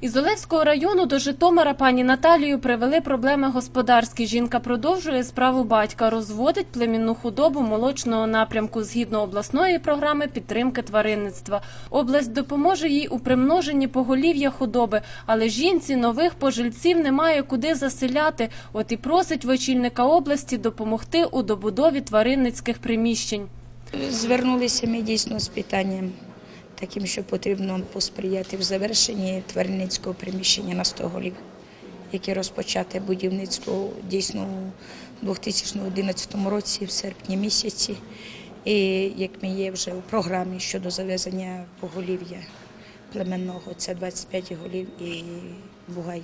Із Олевського району до Житомира пані Наталію привели проблеми господарські. Жінка продовжує справу батька, розводить племінну худобу молочного напрямку згідно обласної програми підтримки тваринництва. Область допоможе їй у примноженні поголів'я худоби, але жінці нових пожильців немає куди заселяти. От і просить в очільника області допомогти у добудові тваринницьких приміщень. Звернулися ми дійсно з питанням таким, що потрібно посприяти в завершенні тваринницького приміщення на 100 голів, яке розпочате будівництво дійсно у 2011 році, в серпні місяці. І як ми є вже у програмі щодо завезення поголів'я племенного, це 25 голів і бугай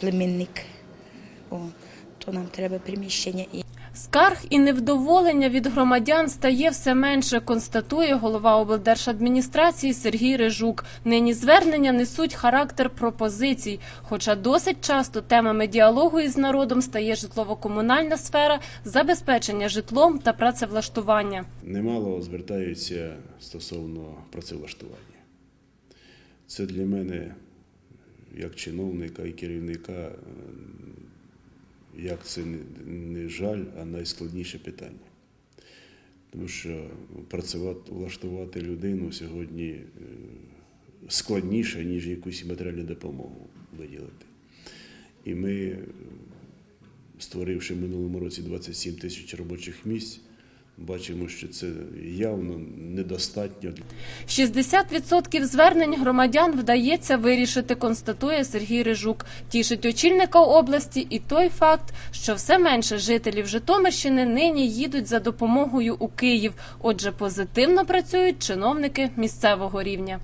племінник. О, то нам треба приміщення Скарг і невдоволення від громадян стає все менше, констатує голова облдержадміністрації Сергій Рижук. Нині звернення несуть характер пропозицій, хоча досить часто темами діалогу із народом стає житлово-комунальна сфера, забезпечення житлом та працевлаштування. Немало звертаються стосовно працевлаштування. Це для мене, як чиновника і керівника, як це не- жаль, а найскладніше питання. Тому що працювати, влаштувати людину сьогодні е, складніше, ніж якусь матеріальну допомогу виділити. І ми, е, створивши в минулому році 27 тисяч робочих місць, бачимо, що це явно недостатньо. 60% звернень громадян вдається вирішити, констатує Сергій Рижук. Тішить очільника області і той факт, що все менше жителів Житомирщини нині їдуть за допомогою у Київ. Отже, позитивно працюють чиновники місцевого рівня.